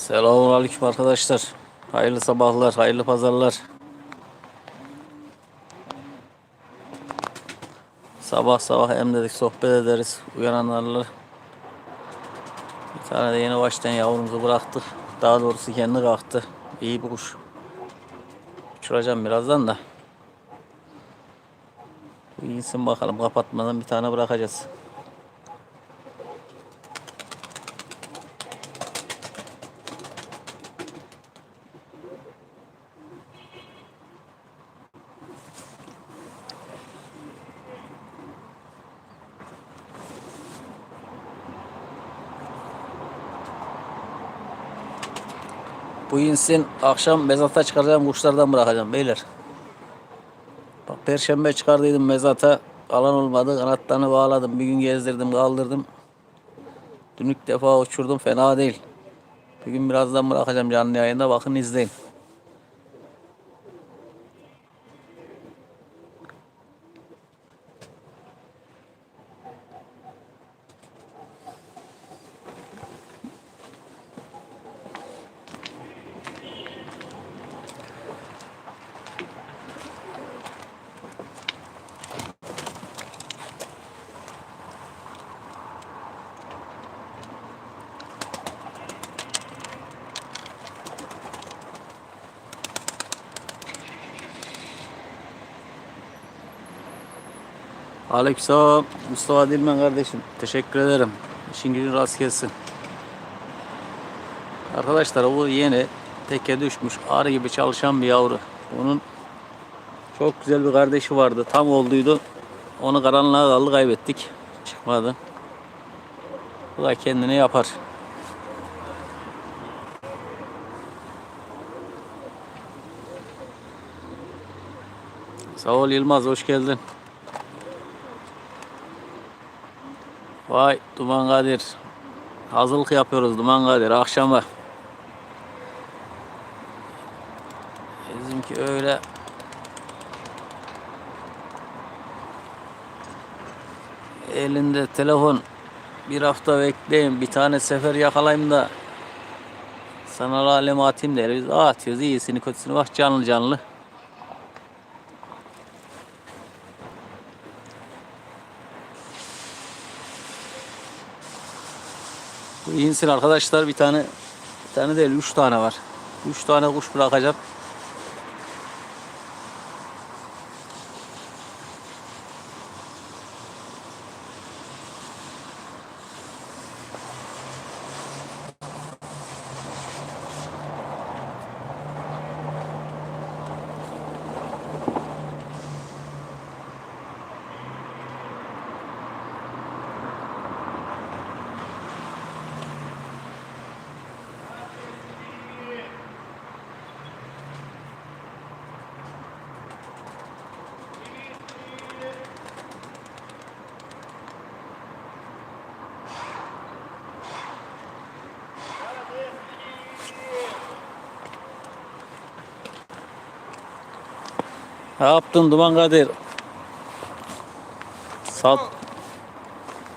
Selamun aleyküm arkadaşlar. Hayırlı sabahlar, hayırlı pazarlar. Sabah sabah hem dedik sohbet ederiz uyananlarla. Bir tane de yeni baştan yavrumuzu bıraktık. Daha doğrusu kendi kalktı. İyi bir kuş. Uçuracağım birazdan da. Bu insin bakalım kapatmadan bir tane bırakacağız. Bu insin akşam mezata çıkaracağım kuşlardan bırakacağım beyler. Bak perşembe çıkardıydım mezata. Alan olmadı. Kanatlarını bağladım. Bir gün gezdirdim kaldırdım. Dün ilk defa uçurdum. Fena değil. Bugün birazdan bırakacağım canlı yayında. Bakın izleyin. Aleykümselam Mustafa Dilmen kardeşim. Teşekkür ederim. İşin gücün rast gelsin. Arkadaşlar bu yeni teke düşmüş arı gibi çalışan bir yavru. Onun çok güzel bir kardeşi vardı. Tam olduydu. Onu karanlığa kaldı kaybettik. Çıkmadı. Bu da kendini yapar. Sağ ol Yılmaz hoş geldin. Vay Duman Kadir. Hazırlık yapıyoruz Duman Kadir akşama. Bizimki öyle elinde telefon bir hafta bekleyin bir tane sefer yakalayayım da sanal aleme atayım der. Biz atıyoruz iyisini kötüsünü bak canlı canlı. Bu insin arkadaşlar bir tane bir tane değil üç tane var. Üç tane kuş bırakacağım. Ne yaptın Duman Kadir? Sat.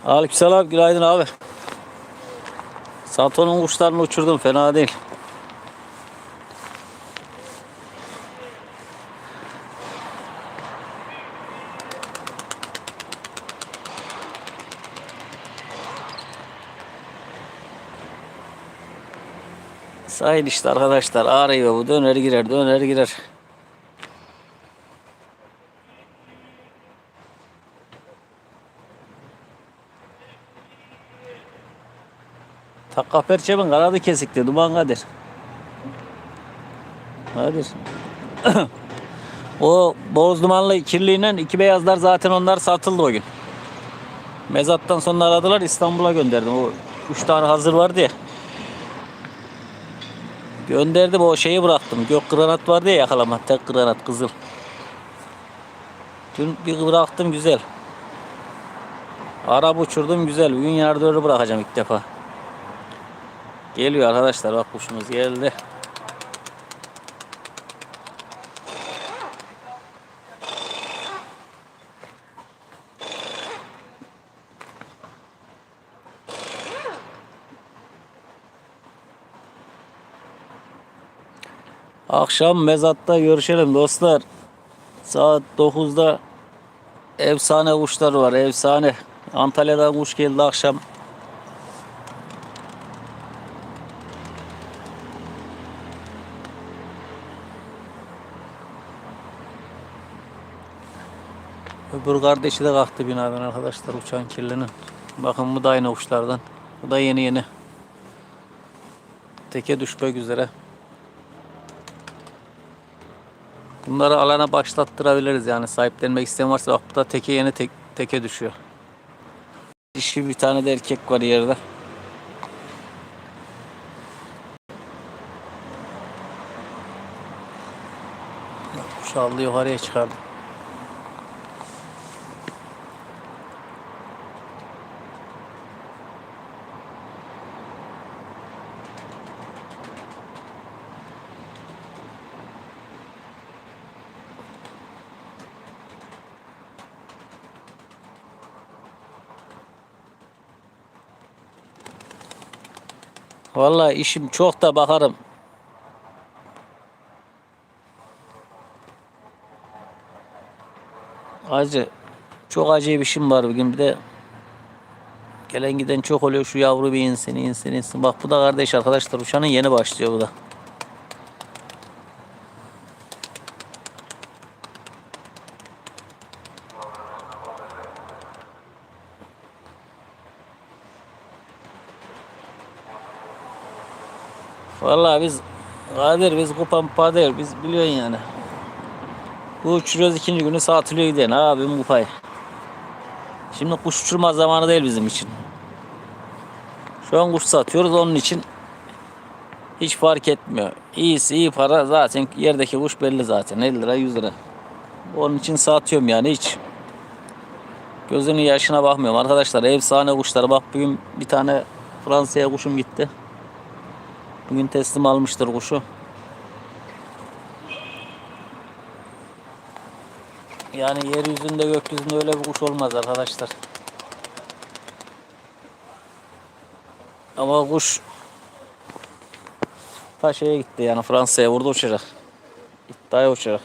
Aleykümselam günaydın abi. Sato'nun kuşlarını uçurdum fena değil. Sahil işte arkadaşlar ağrıyor bu döner girer döner girer. Takka perçemin kanadı kesikti duman Kadir. Kadir. o boz dumanlı kirliyle iki beyazlar zaten onlar satıldı o gün. Mezattan sonra aradılar İstanbul'a gönderdim. O üç tane hazır vardı ya. Gönderdim o şeyi bıraktım. Gök granat vardı ya yakalama. Tek granat kızıl. Dün bir bıraktım güzel. Arap uçurdum güzel. Bugün yardımları bırakacağım ilk defa. Geliyor arkadaşlar bak kuşumuz geldi. Akşam mezatta görüşelim dostlar. Saat 9'da efsane kuşlar var. Efsane. Antalya'dan kuş geldi akşam. Öbür kardeşi de kalktı binadan arkadaşlar uçan kirlinin. Bakın bu da aynı kuşlardan. Bu da yeni yeni. Teke düşmek üzere. Bunları alana başlattırabiliriz yani sahiplenmek isteyen varsa bak bu da teke yeni tek, teke düşüyor. Dişi bir tane de erkek var yerde. Bak, Kuş aldı yukarıya çıkardı. Vallahi işim çok da bakarım. Acı. Çok acayip işim var bugün bir de gelen giden çok oluyor şu yavru bir insin insin insin. Bak bu da kardeş arkadaşlar uçanın yeni başlıyor bu da. Vallahi biz Kadir biz kupa değil biz biliyorsun yani. Bu uçuruyoruz ikinci günü satılıyor giden abim kupayı. Şimdi kuş uçurma zamanı değil bizim için. Şu an kuş satıyoruz onun için hiç fark etmiyor. İyisi iyi para zaten yerdeki kuş belli zaten 50 lira 100 lira. Onun için satıyorum yani hiç. Gözünün yaşına bakmıyorum arkadaşlar efsane kuşlar bak bugün bir tane Fransa'ya kuşum gitti. Bugün teslim almıştır kuşu. Yani yeryüzünde gökyüzünde öyle bir kuş olmaz arkadaşlar. Ama kuş ta şeye gitti yani Fransa'ya vurdu uçacak. İddiaya uçacak.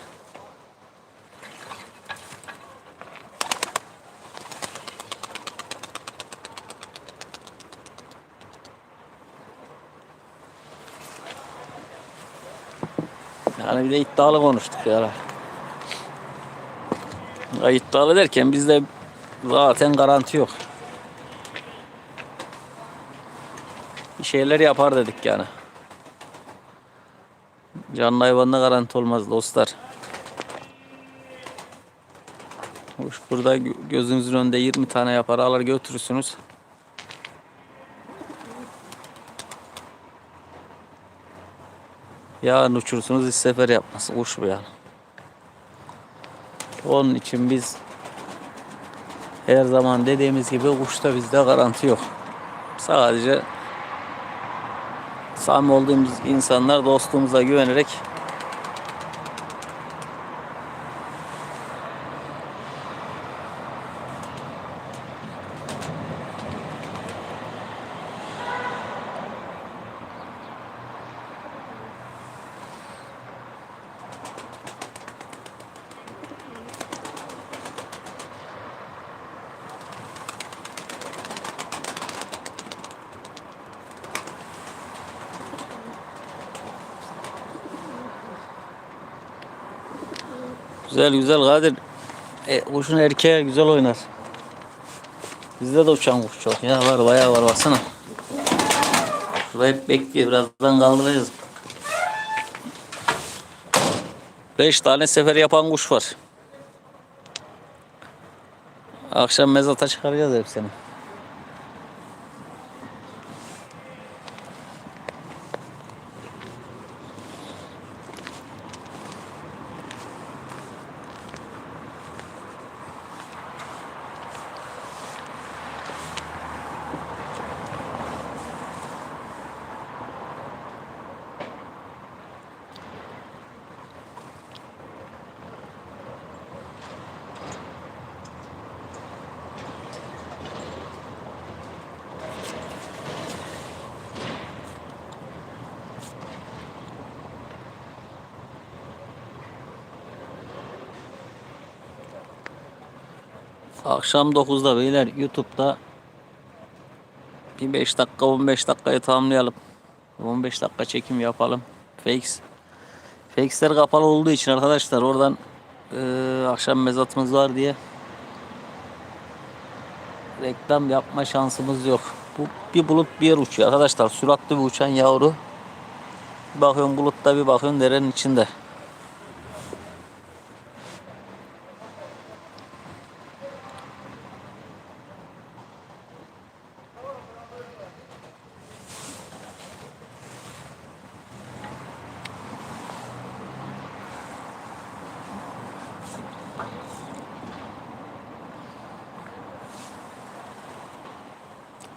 Yani bir de iddialı konuştuk ya. ya iddialı derken bizde zaten garanti yok. Bir şeyler yapar dedik yani. Canlı hayvanla garanti olmaz dostlar. Kuş burada gö- gözünüzün önünde 20 tane yapar alır götürürsünüz. Yarın uçursunuz hiç sefer yapması kuş bu yani. Onun için biz her zaman dediğimiz gibi kuşta bizde garanti yok. Sadece samimi olduğumuz insanlar dostluğumuza güvenerek Güzel güzel Kadir. E, kuşun erkeği güzel oynar. Bizde de uçan kuş çok ya var bayağı var baksana. Şurada hep bekliyor birazdan kaldıracağız. Beş tane sefer yapan kuş var. Akşam mezata çıkaracağız hepsini. Akşam 9'da beyler YouTube'da bir 5 dakika 15 dakikayı tamamlayalım. 15 dakika çekim yapalım. Fakes. Fakes'ler kapalı olduğu için arkadaşlar oradan eee, akşam mezatımız var diye reklam yapma şansımız yok. Bu bir bulut bir yer uçuyor arkadaşlar. Süratli bir uçan yavru. Bir bakıyorsun bulutta bir bakıyorsun derenin içinde.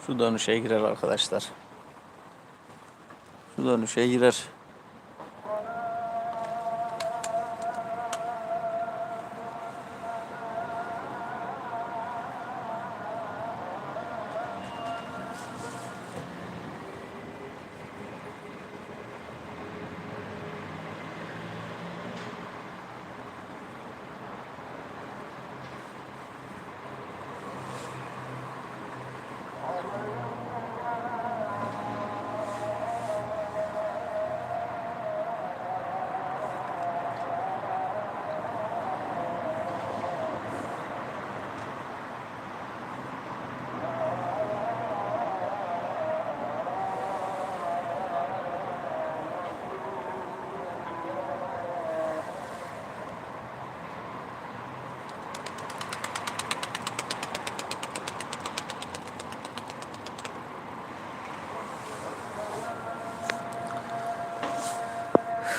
Şu dönüşe girer arkadaşlar. Şu dönüşe girer.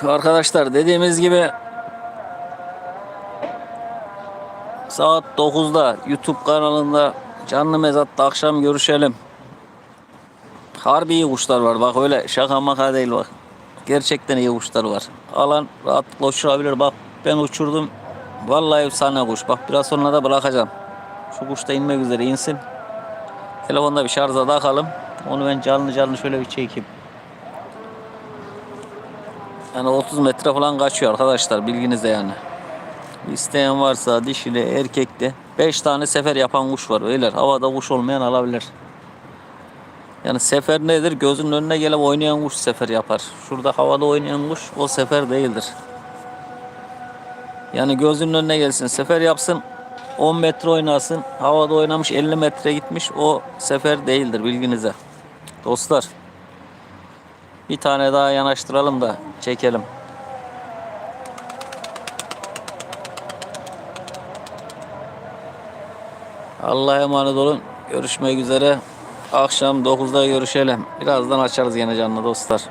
Arkadaşlar dediğimiz gibi saat 9'da YouTube kanalında canlı mezatta akşam görüşelim. Harbi iyi kuşlar var bak öyle şaka maka değil bak. Gerçekten iyi kuşlar var. Alan rahatlıkla uçurabilir bak ben uçurdum. Vallahi efsane kuş. Bak biraz sonra da bırakacağım. Şu kuş da inmek üzere insin. Telefonda bir şarja takalım. Onu ben canlı canlı şöyle bir çekeyim. Yani 30 metre falan kaçıyor arkadaşlar bilginizde yani. İsteyen varsa dişili erkekli 5 tane sefer yapan kuş var beyler. Havada kuş olmayan alabilir. Yani sefer nedir? Gözünün önüne gelip oynayan kuş sefer yapar. Şurada havada oynayan kuş o sefer değildir. Yani gözünün önüne gelsin sefer yapsın 10 metre oynasın havada oynamış 50 metre gitmiş o sefer değildir bilginize. Dostlar bir tane daha yanaştıralım da çekelim. Allah'a emanet olun. Görüşmek üzere. Akşam 9'da görüşelim. Birazdan açarız yine canlı dostlar.